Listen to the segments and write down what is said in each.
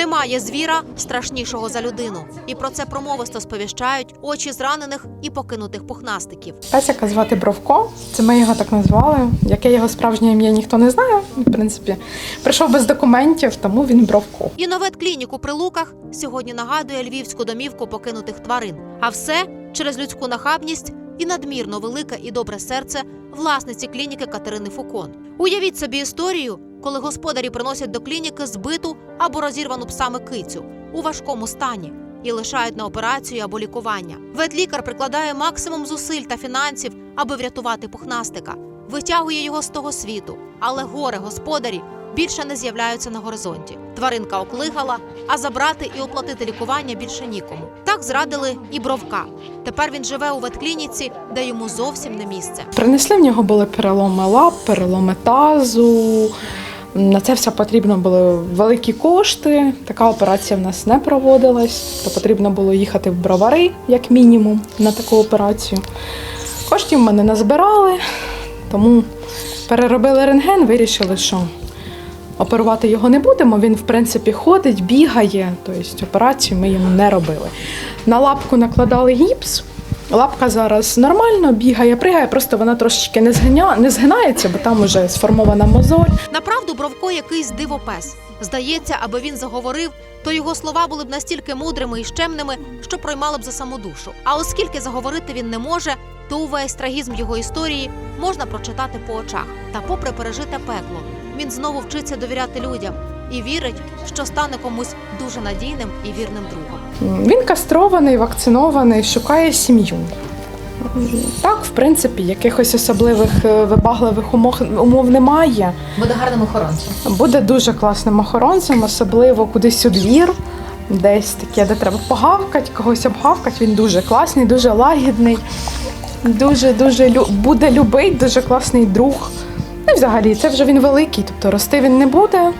Немає звіра страшнішого за людину. І про це промовисто сповіщають очі зранених і покинутих пухнастиків. Песика звати Бровко. Це ми його так назвали. Яке його справжнє ім'я ніхто не знає. В принципі, прийшов без документів, тому він Бровко. І новет клініку при луках сьогодні нагадує львівську домівку покинутих тварин. А все через людську нахабність і надмірно велике і добре серце власниці клініки Катерини Фукон. Уявіть собі історію, коли господарі приносять до клініки збиту або розірвану псами кицю у важкому стані і лишають на операцію або лікування. Ветлікар прикладає максимум зусиль та фінансів, аби врятувати пухнастика, витягує його з того світу, але горе господарі більше не з'являються на горизонті. Тваринка оклигала, а забрати і оплатити лікування більше нікому. Так зрадили і бровка. Тепер він живе у ветклініці, де йому зовсім не місце. Принесли в нього були переломи лап, переломи тазу. На це все потрібно були великі кошти. Така операція в нас не проводилась. То потрібно було їхати в бровари, як мінімум, на таку операцію. Коштів ми не назбирали, тому переробили рентген, вирішили, що оперувати його не будемо. Він, в принципі, ходить, бігає, тобто операцію ми йому не робили. На лапку накладали гіпс. Лапка зараз нормально бігає, пригає, просто вона трошечки не згиня, не згинається, бо там уже сформована мозоль. Направду Бровко якийсь дивопес. Здається, аби він заговорив, то його слова були б настільки мудрими і щемними, що проймали б за саму душу. А оскільки заговорити він не може, то увесь трагізм його історії можна прочитати по очах. Та, попри пережите пекло, він знову вчиться довіряти людям і вірить, що стане комусь дуже надійним і вірним другом. Він кастрований, вакцинований, шукає сім'ю. Так, в принципі, якихось особливих е, вибагливих умов, умов немає. Буде гарним охоронцем. Буде дуже класним охоронцем, особливо кудись у двір, десь таке, де треба погавкати, когось обгавкати. Він дуже класний, дуже лагідний, дуже дуже лю- буде любить, дуже класний друг. Ну і взагалі, це вже він великий, тобто рости він не буде.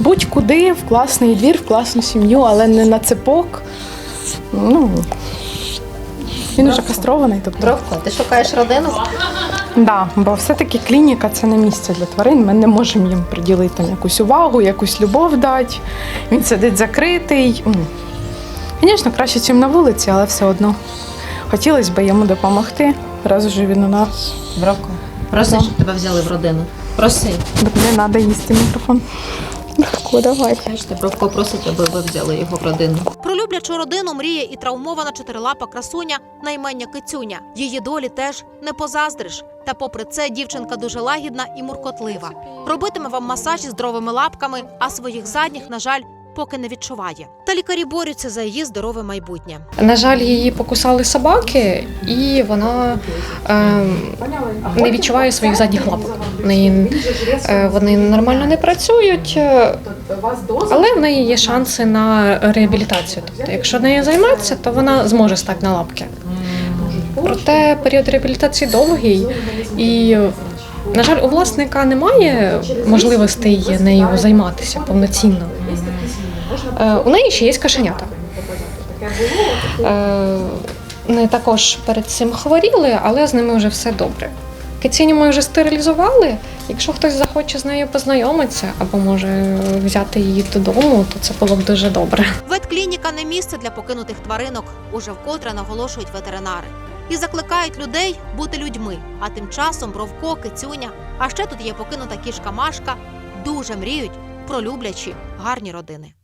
Будь-куди, в класний двір, в класну сім'ю, але не на цепок. Ну, він вже кастрований. Тобто. Бровко, ти шукаєш родину? Да, бо все-таки клініка це не місце для тварин. Ми не можемо їм приділити там якусь увагу, якусь любов дати. Він сидить закритий. Звісно, краще, ніж на вулиці, але все одно. Хотілося б йому допомогти. Раз уже він у нас. Бровко, проси, щоб тебе взяли в родину. Проси. Не треба їсти мікрофон. Бровко, давай. Бачите, Бровко просить, аби ви взяли його в родину. Про люблячу родину мріє і травмована чотирилапа красуня на імення Кицюня. Її долі теж не позаздриш. Та попри це дівчинка дуже лагідна і муркотлива. Робитиме вам масаж із здоровими лапками, а своїх задніх, на жаль, поки не відчуває. Та лікарі борються за її здорове майбутнє. На жаль, її покусали собаки, і вона е, не відчуває своїх задніх лапок. Неї, е, вони нормально не працюють, е, але в неї є шанси на реабілітацію. Тобто, якщо нею займатися, то вона зможе стати на лапки. Проте період реабілітації довгий, і, на жаль, у власника немає можливостей нею займатися повноцінно. Е, У неї ще є кошенята. Е, Вони також перед цим хворіли, але з ними вже все добре. Киціню ми вже стерилізували. Якщо хтось захоче з нею познайомитися або може взяти її додому, то це було б дуже добре. Ветклініка не місце для покинутих тваринок, уже вкотре наголошують ветеринари. І закликають людей бути людьми. А тим часом Бровко, Кицюня, а ще тут є покинута кішка Машка, дуже мріють про люблячі гарні родини.